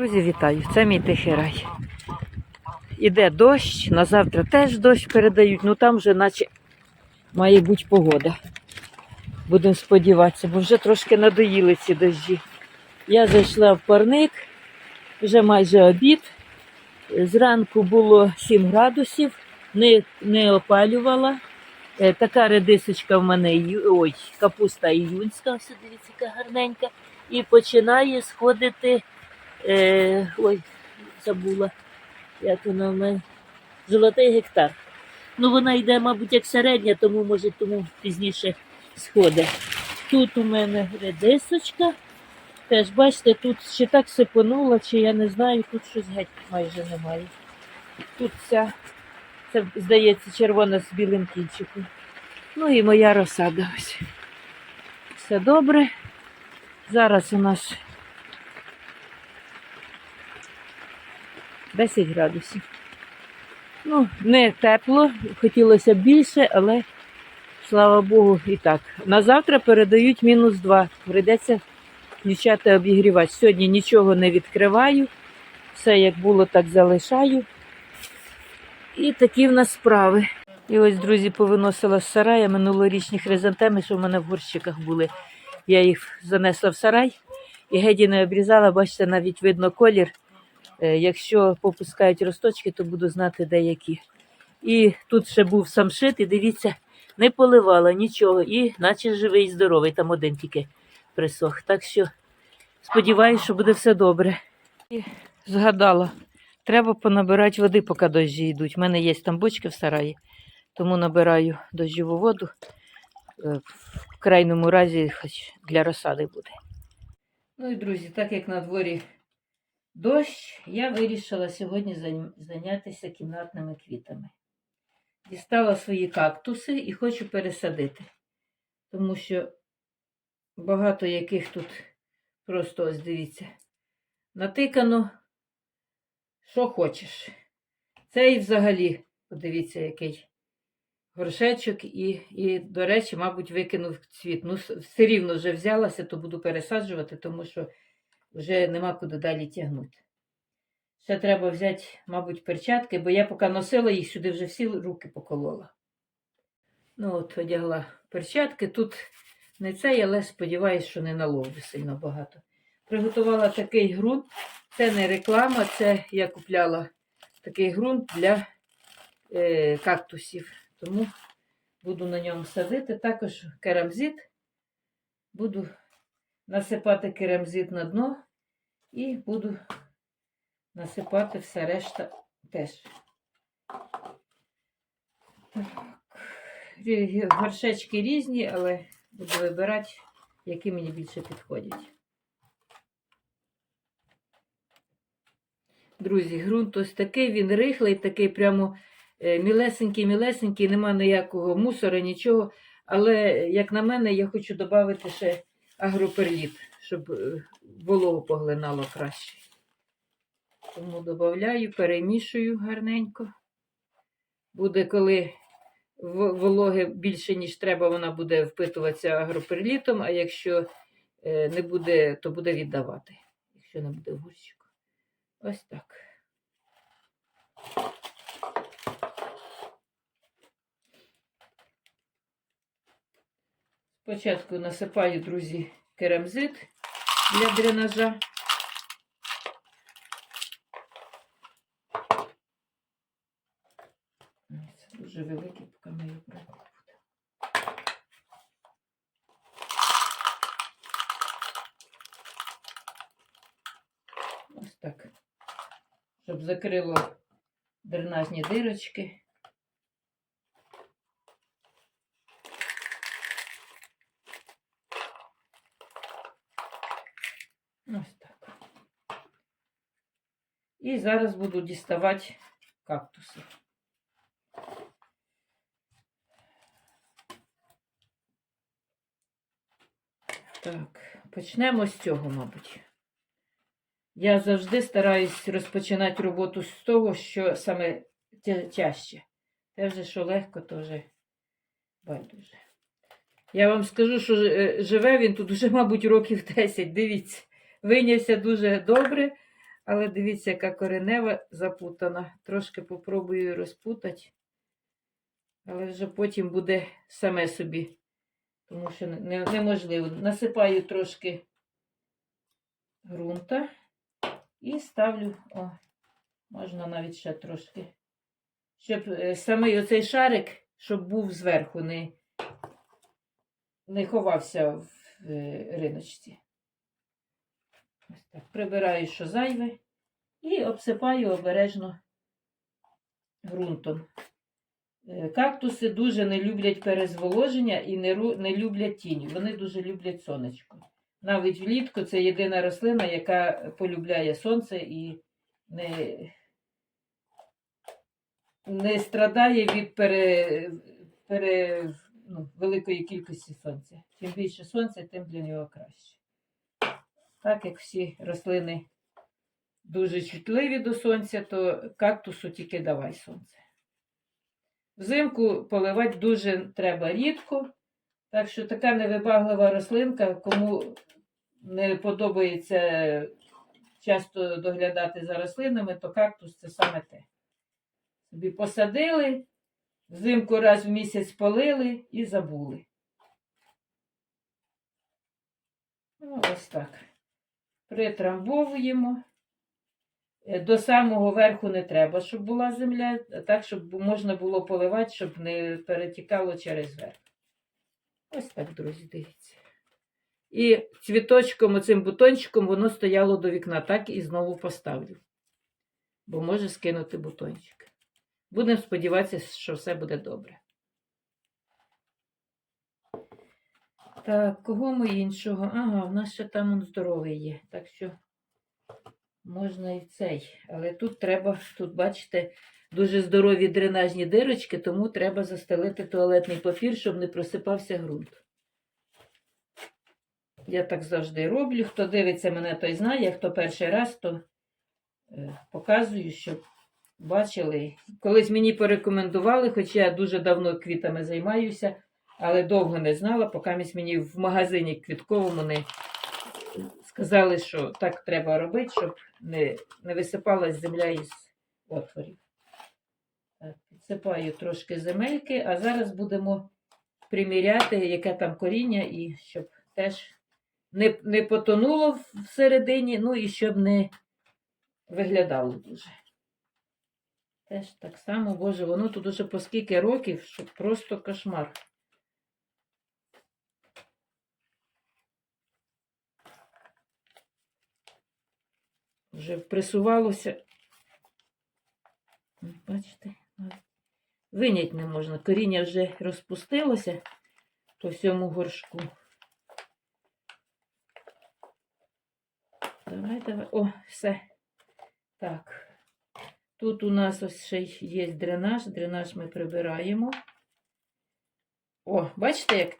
Друзі, вітаю! Це мій тихий рай. Іде дощ, на завтра теж дощ передають, ну там вже наче має бути погода. Будемо сподіватися, бо вже трошки надоїли ці дощі. Я зайшла в парник, вже майже обід. Зранку було 7 градусів, не, не опалювала. Е, Така редисочка в мене, ой, капуста іюнська, ось дивіться, яка гарненька. І починає сходити, е, ой, забула, як вона в мене, золотий гектар. Ну, вона йде, мабуть, як середня, тому може тому пізніше сходить. Тут у мене редисочка. Теж бачите, тут ще так сипонуло, чи я не знаю, тут щось геть майже немає. Тут ця, це, здається, червона з білим кінчиком. Ну і моя розсада ось. Все добре. Зараз у нас 10 градусів. Ну, не тепло, хотілося б більше, але слава Богу, і так. На завтра передають мінус 2. Прийдеться включати обігрівач. Сьогодні нічого не відкриваю. Все як було, так залишаю. І такі в нас справи. І ось, друзі, повиносила з сарая минулорічні хризантеми, що в мене в горщиках були. Я їх занесла в сарай і геді не обрізала, бачите, навіть видно колір. Е, Якщо попускають росточки, то буду знати деякі. І тут ще був самшит, і дивіться, не поливала нічого, і наче живий і здоровий, там один тільки присох. Так що сподіваюся, що буде все добре. І згадала, треба понабирати води, поки дощі йдуть. У мене є там бочки в сараї, тому набираю дощову воду. Е, В крайньому разі, хоч для розсади буде. Ну і друзі, так як на дворі дощ, я вирішила сьогодні зайнятися кімнатними квітами. Дістала свої кактуси і хочу пересадити, тому що багато яких тут просто ось дивіться, натикано, що хочеш. Цей взагалі, подивіться, який горшечок, і, і, до речі, мабуть, викинув цвіт. Ну, все рівно вже взялася, то буду пересаджувати, тому що вже нема куди далі тягнути. Ще треба взяти, мабуть, перчатки, бо я поки носила їх сюди вже всі руки поколола. Ну, от одягла перчатки. Тут не цей, але сподіваюся, що не наловлю сильно багато. Приготувала такий ґрунт. Це не реклама, це я купляла такий ґрунт для е, кактусів. Тому буду на ньому садити. Також керамзит. Буду насипати керамзит на дно і буду насипати все решта теж. Так. Горшечки різні, але буду вибирати, які мені більше підходять. Друзі, ґрунт ось такий, він рихлий, такий прямо мілесенький-мілесенький, нема ніякого мусора, нічого. Але, як на мене, я хочу додати ще агроперліт, щоб е, вологу поглинало краще. Тому додаю, перемішую гарненько. Буде, коли вологи більше, ніж треба, вона буде впитуватися агроперлітом, а якщо е, не буде, то буде віддавати, якщо не буде горщику. Ось так. Спочатку насипаю, друзі, керамзит для дренажа. Це дуже великий, поки ми його брати. Ось так. Щоб закрило дренажні дирочки. Ось так. І зараз буду діставати кактуси. Так, почнемо з цього, мабуть. Я завжди стараюсь розпочинати роботу з того, що саме тя- тяжче. Те вже, що легко, то вже байдуже. Я вам скажу, що е, живе він тут уже, мабуть, років 10. Дивіться, вийнявся дуже добре, Але дивіться, яка коренева запутана. Трошки попробую розпутати. Але вже потім буде саме собі. Тому що не- не- неможливо. Насипаю трошки ґрунта і ставлю, о, можна навіть ще трошки. Щоб е, самий оцей шарик, щоб був зверху, не, не ховався в е, риночці. Ось так. Прибираю, що зайве, і обсипаю обережно ґрунтом. Е, Кактуси дуже не люблять перезволоження і не, не люблять тінь. Вони дуже люблять сонечко. Навіть влітку це єдина рослина, яка полюбляє сонце і не, не страдає від пере, пере, ну, великої кількості сонця. Чим більше сонця, тим для нього краще. Так як всі рослини дуже чутливі до сонця, то кактусу тільки давай сонце. Взимку поливати дуже треба рідко. Так що така невибаглива рослинка, кому не подобається часто доглядати за рослинами, то кактус це саме те. Собі посадили, взимку раз в місяць полили і забули. Ну, ось так. Притрамбовуємо. Е, До самого верху не треба, щоб була земля, так, щоб можна було поливати, щоб не перетікало через верх. Ось так, друзі, дивіться. І цвіточком, оцим бутончиком, воно стояло до вікна, так і знову поставлю. Бо може скинути бутончик. Будемо сподіватися, що все буде добре. Так, кого ми іншого? Ага, в нас ще там он здоровий є. Так що можна і цей. Але тут треба, тут, бачите, дуже здорові дренажні дирочки, тому треба застелити туалетний папір, щоб не просипався ґрунт. Я так завжди роблю. Хто дивиться мене, той знає, хто перший раз, то е, показую, щоб бачили. Колись мені порекомендували, хоча я дуже давно квітами займаюся, але довго не знала, поки мені в магазині квітковому не сказали, що так треба робити, щоб не, не висипалась земля із отворів. Підсипаю трошки земельки, а зараз будемо приміряти, яке там коріння, і щоб теж не, не потонуло всередині, ну і щоб не виглядало дуже. Теж так само, боже, воно тут уже по скільки років, що просто кошмар. Вже присувалося. Бачите, винять не можна. Коріння вже розпустилося по всьому горшку. Давай, давай. О, все. Так. Тут у нас ось ще є дренаж. Дренаж ми прибираємо. О, бачите, як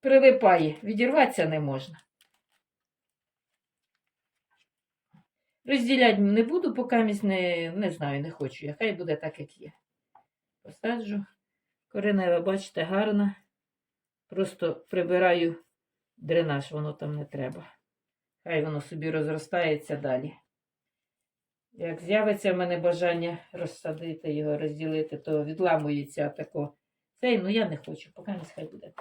прилипає. Відірватися не можна. Розділяти не буду, поки місь не, не знаю, не хочу. я. Хай буде так, як є. Посаджу. Коренева, бачите, гарна. Просто прибираю дренаж, воно там не треба. Хай воно собі розростається далі. Як з'явиться в мене бажання розсадити його, розділити, то відламується тако. Цей, ну я не хочу, поки не хай буде.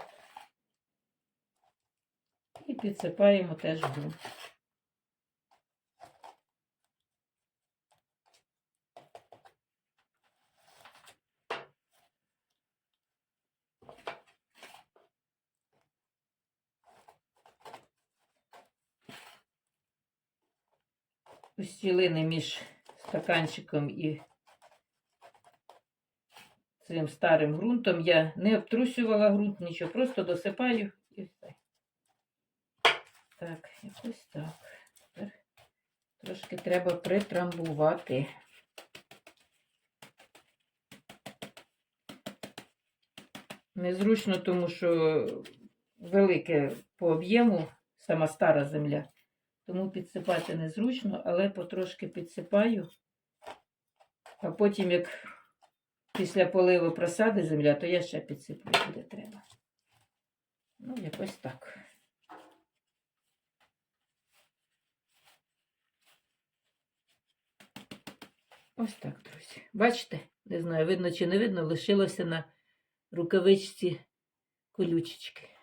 І підсипаємо теж ґрунт. Щілини між стаканчиком і цим старим ґрунтом я не обтрусювала ґрунт, нічого, просто досипаю і все. Так, якось так. Тепер трошки треба притрамбувати. Незручно, тому що велике по об'єму сама стара земля. Тому підсипати незручно, але потрошки підсипаю. А потім, як після поливу просади земля, то я ще підсиплю, куди треба. Ну, якось так. Ось так, друзі. Бачите? Не знаю, видно чи не видно, лишилося на рукавичці колючечки.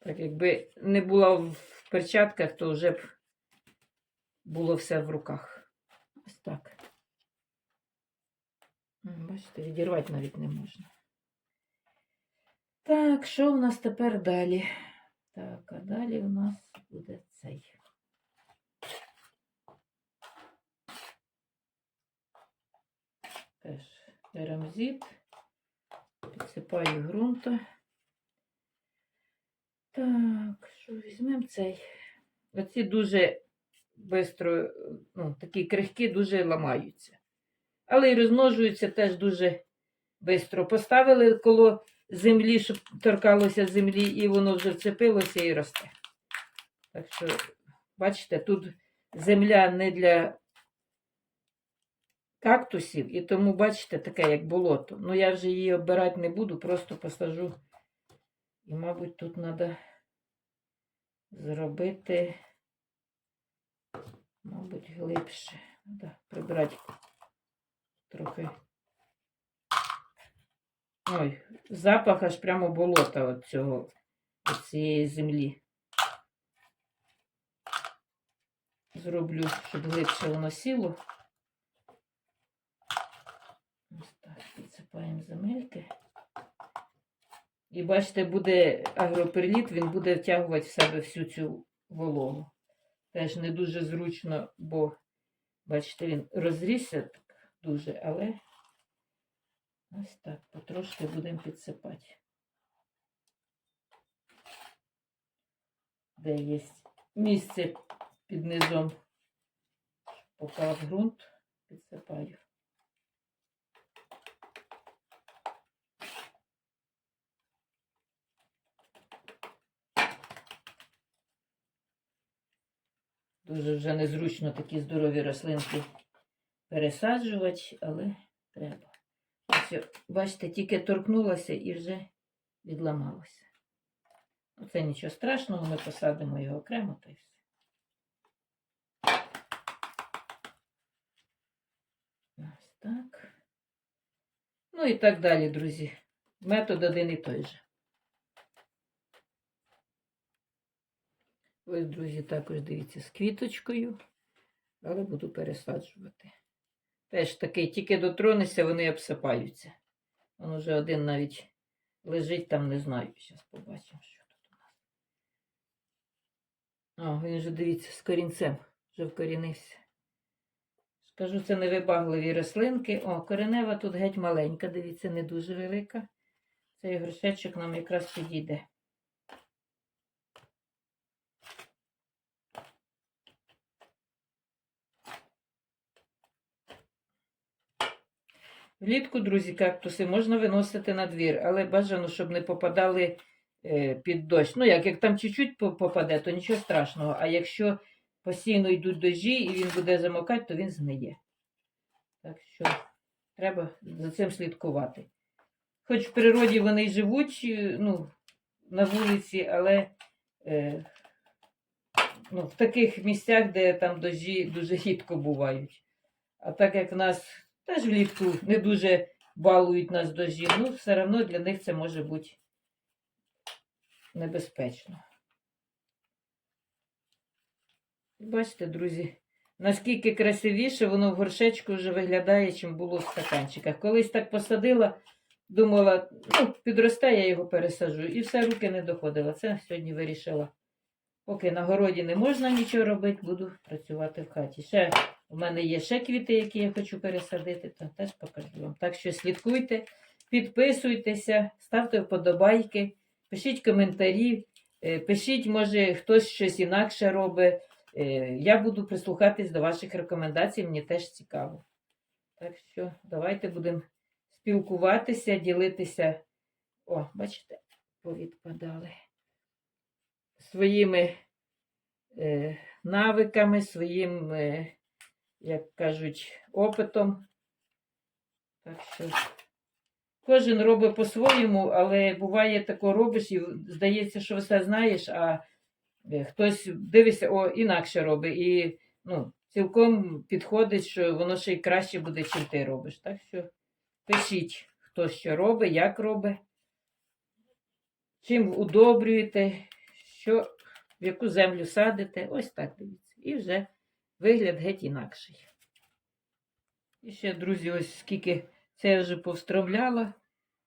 Так, якби не була в перчатках, то вже б було все в руках. Ось так. Бачите, відірвати навіть не можна. Так, що у нас тепер далі? Так, а далі у нас буде цей. Теж керамзит. Підсипаю ґрунту. Так, що візьмемо цей. Оці дуже швидко, ну, такі крихкі дуже ламаються. Але і розмножуються теж дуже швидко. Поставили коло землі, щоб торкалося землі, і воно вже вцепилося і росте. Так що, бачите, тут земля не для кактусів, і тому, бачите, таке, як болото. Ну, я вже її обирати не буду, просто посажу. І, мабуть, тут треба зробити, мабуть, глибше. Треба прибрати трохи. Ой, запах аж прямо болота от цього, от цієї землі. Зроблю, щоб глибше воно сіло. Ось так, підсипаємо земельки. І бачите, буде агроперліт, він буде втягувати в себе всю цю вологу. Теж не дуже зручно, бо, бачите, він розрісся так дуже, але ось так, потрошки будемо підсипати. Де є місце під низом, попав ґрунт, підсипаю. Дуже вже незручно такі здорові рослинки пересаджувати, але треба. Ось, бачите, тільки торкнулося і вже відламалося. Оце нічого страшного, ми посадимо його окремо та й все. Ось так. Ну і так далі, друзі. Метод один і той же. Ось, друзі, також дивіться з квіточкою, але буду пересаджувати. Теж такий, тільки дотронешся, вони обсипаються. Він вже один навіть лежить там, не знаю. Зараз побачимо, що тут у нас. О, він вже, дивіться, з корінцем, вже вкорінився. Скажу, це невибагливі рослинки. О, коренева тут геть маленька, дивіться, не дуже велика. Цей горшечок нам якраз підійде. Влітку, друзі, кактуси можна виносити на двір, але бажано, щоб не попадали е, під дощ. Ну, як, як там чуть-чуть попаде, то нічого страшного. А якщо постійно йдуть дощі і він буде замокати, то він згниє. Так що треба за цим слідкувати. Хоч в природі вони й живуть е, ну, на вулиці, але е, ну, в таких місцях, де там дощі дуже рідко бувають. А так як в нас теж влітку не дуже балують нас дощі, ну все одно для них це може бути небезпечно. Бачите, друзі, наскільки красивіше воно в горшечку вже виглядає, чим було в стаканчиках. Колись так посадила, думала, ну, підросте, я його пересаджу. І все, руки не доходила. Це сьогодні вирішила. Поки на городі не можна нічого робити, буду працювати в хаті. Ще у мене є ще квіти, які я хочу пересадити, то теж покажу вам. Так що слідкуйте, підписуйтеся, ставте вподобайки, пишіть коментарі, е, пишіть, може, хтось щось інакше робить. Е, Я буду прислухатись до ваших рекомендацій, мені теж цікаво. Так що давайте будемо спілкуватися, ділитися. О, бачите, повідпадали. Своїми е, навиками, своїм, як кажуть, опитом. Так що кожен робить по-своєму, але буває тако робиш і здається, що все знаєш, а е, хтось дивиться, о, інакше робить. І ну, цілком підходить, що воно ще й краще буде, чим ти робиш. Так що пишіть, хто що робить, як робить, чим удобрюєте, що, в яку землю садите. Ось так дивіться. І вже вигляд геть інакший. І ще, друзі, ось скільки це я вже повстромляла.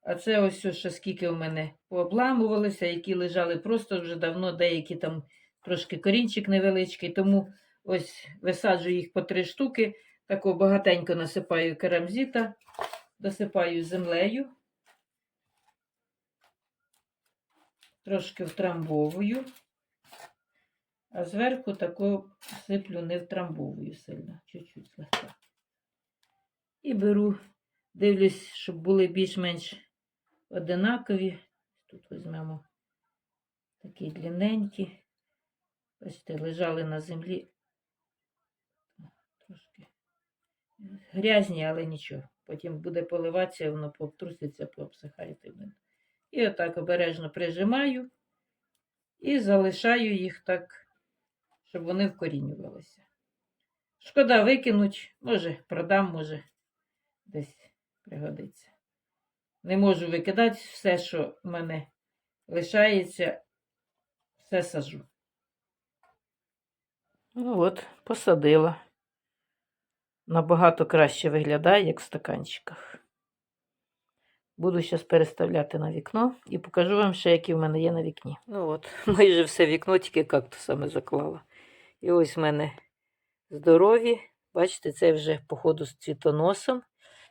А це ось ще скільки у мене пообламувалося, які лежали просто вже давно, деякі там трошки корінчик невеличкий, тому ось висаджую їх по три штуки. Тако багатенько насипаю керамзіта, досипаю землею, трошки втрамбовую, а зверху тако сиплю не втрамбовую сильно, чуть-чуть злегка. І беру, дивлюсь, щоб були більш-менш одинакові. Тут візьмемо такі длинненькі. Бачите, лежали на землі. Трошки грязні, але нічого. Потім буде поливатися, воно пообтруситься, пообсихає. І отак обережно прижимаю і залишаю їх так, щоб вони вкорінювалися. Шкода викинуть, може продам, може десь пригодиться. Не можу викидати все, що в мене лишається, все сажу. Ну от, посадила. Набагато краще виглядає, як в стаканчиках. Буду зараз переставляти на вікно і покажу вам ще, які в мене є на вікні. Ну от, майже все вікно, тільки кактусами заклала. І ось в мене здорові. Бачите, це вже, походу, з цвітоносом.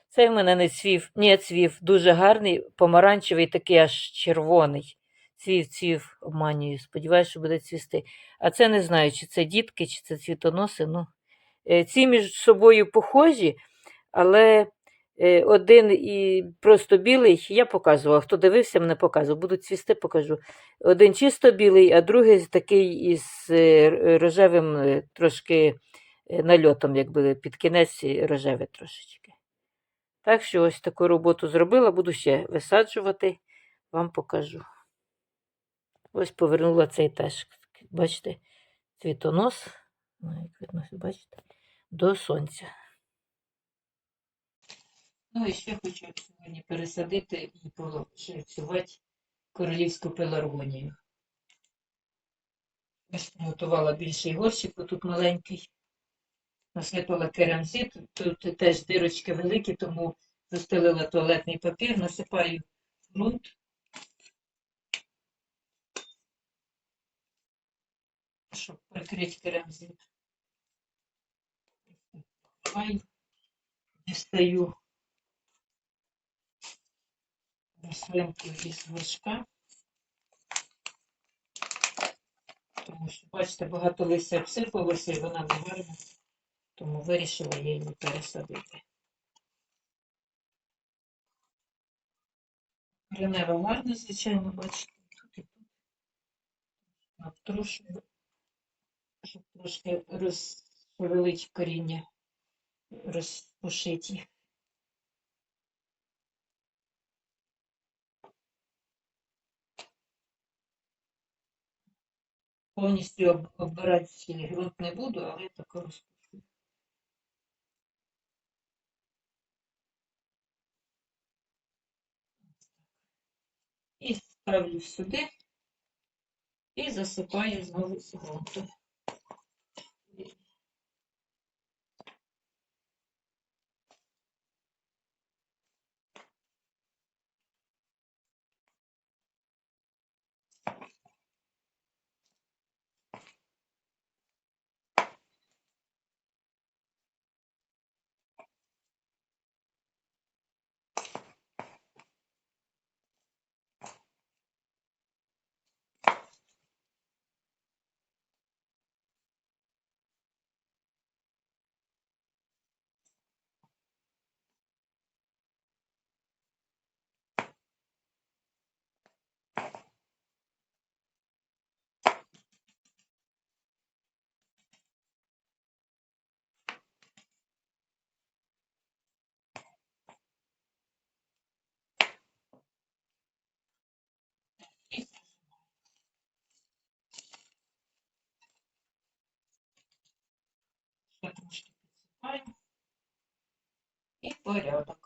Цей в мене не цвів, ні, цвів дуже гарний, помаранчевий, такий аж червоний. Цвів, цвів, обманюю. Сподіваюся, що буде цвісти. А це не знаю, чи це дітки, чи це цвітоноси. Ну, е, ці між собою похожі, але один і просто білий, я показувала. Хто дивився, мене показував. Буду цвісти, покажу. Один чисто білий, а другий такий із е, рожевим е, трошки е, нальотом, якби під кінець рожеве трошечки. Так що ось таку роботу зробила, буду ще висаджувати, вам покажу. Ось повернула цей теж, бачите, цвітонос, ну, бачите, до сонця. Ну і ще хочу сьогодні пересадити і поширцювати королівську пеларгонію. Ось приготувала більший горщик, бо тут маленький. Насипала керамзит, тут теж дирочки великі, тому застелила туалетний папір, насипаю ґрунт. Щоб прикрити керамзит. Дістаю рослинку із горшка. Тому що, бачите, багато листя обсипалося і вона не гарна тому вирішила я її пересадити. Коренева гарна, звичайно, бачите, тут і тут. Обтрушую, щоб трошки розшевелить коріння, розпушить їх. Повністю оббирати ґрунт не буду, але так розпущу. І ставлю сюди і засипаю знову з ґрунту. І порядок.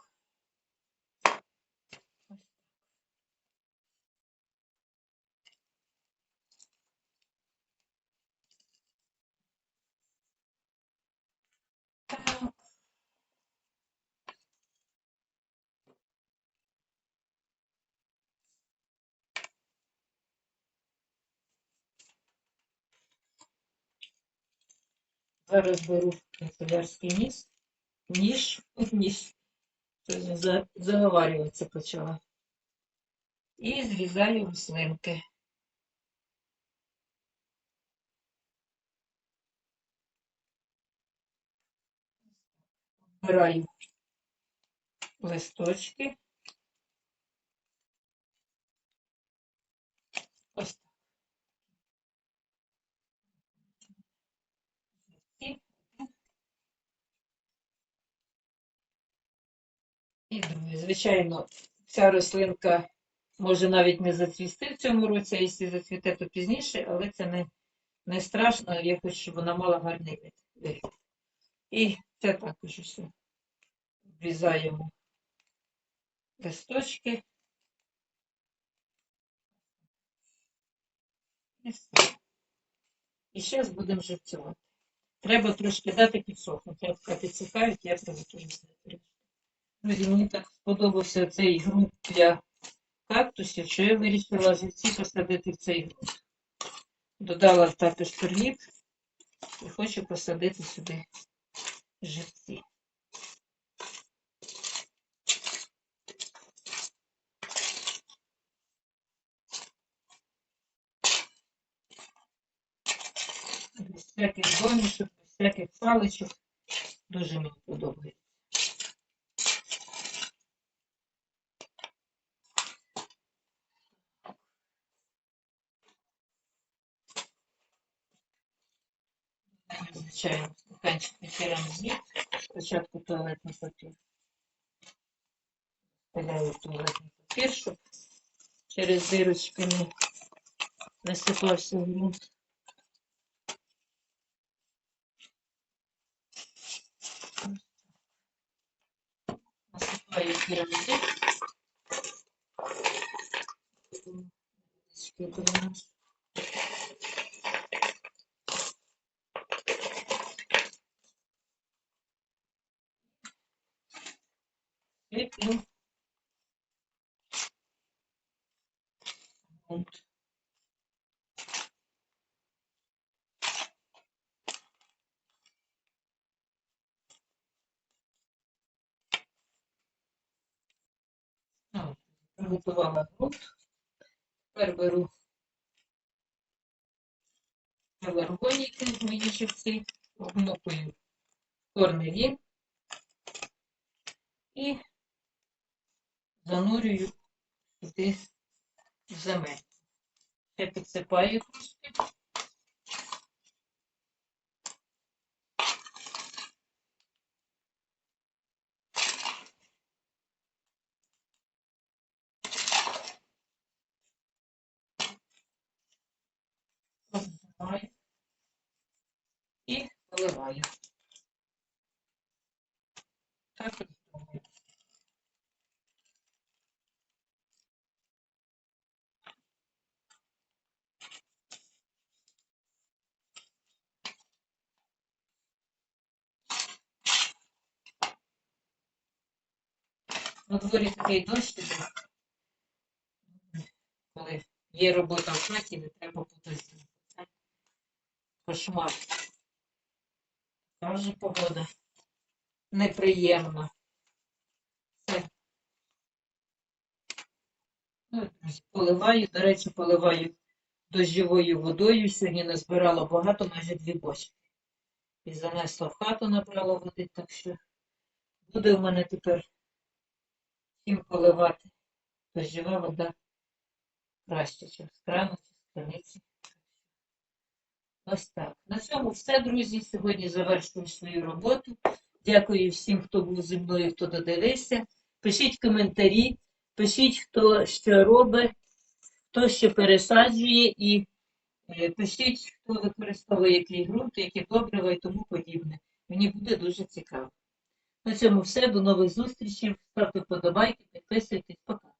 Зараз беру канцелярський ніж, ніж, ніж, заговарюватися почала. І зрізаю рослинки. Вбираю листочки. І звичайно, ця рослинка може навіть не зацвісти в цьому році, а якщо зацвіте, то пізніше, але це не, не страшно, я хочу, щоб вона мала гарний вигляд. І це також усе. Врізаємо листочки. І зараз будемо живцювати. Треба трошки дати підсохнути. Як підсихають, я приготую. Друзі, мені так сподобався цей ґрунт для кактусів, що я вирішила живці посадити в цей ґрунт. Додала також перліт і хочу посадити сюди живці. Без всяких домішок, без всяких паличок. Дуже мені подобається. Звичайно, стаканчик витираємо звіт. Спочатку туалетний папір. Вставляю в туалетний папір, щоб через дирочки не насипався ґрунт. Насипаю керамзит. Ліплю. Ґрунт. Ну, Приготувала ґрунт. Тепер беру пеларгоніки, мої живці, обмотую корневі і занурюю сюди в земель. Ще підсипаю трошки. Розбиваю і поливаю. Так На дворі такий дощ. Коли є робота в хаті, не треба. Це кошмар. Така вже погода неприємна. Все. Ну, Поливаю, до речі, поливаю дощовою водою. Сьогодні назбирала багато, майже дві бочки. І занесла в хату, набрала води, так що буде в мене тепер чим поливати. Дощова вода краще, ніж з крану чи з криниці. Ось так. На цьому все, друзі. Сьогодні завершую свою роботу. Дякую всім, хто був зі мною, хто додивився. Пишіть коментарі, пишіть, хто що робить, хто що пересаджує, і е, пишіть, хто використовує який ґрунт, яке добриво і тому подібне. Мені буде дуже цікаво. На цьому все. До нових зустрічей. Ставте вподобайки, підписуйтесь. Пока.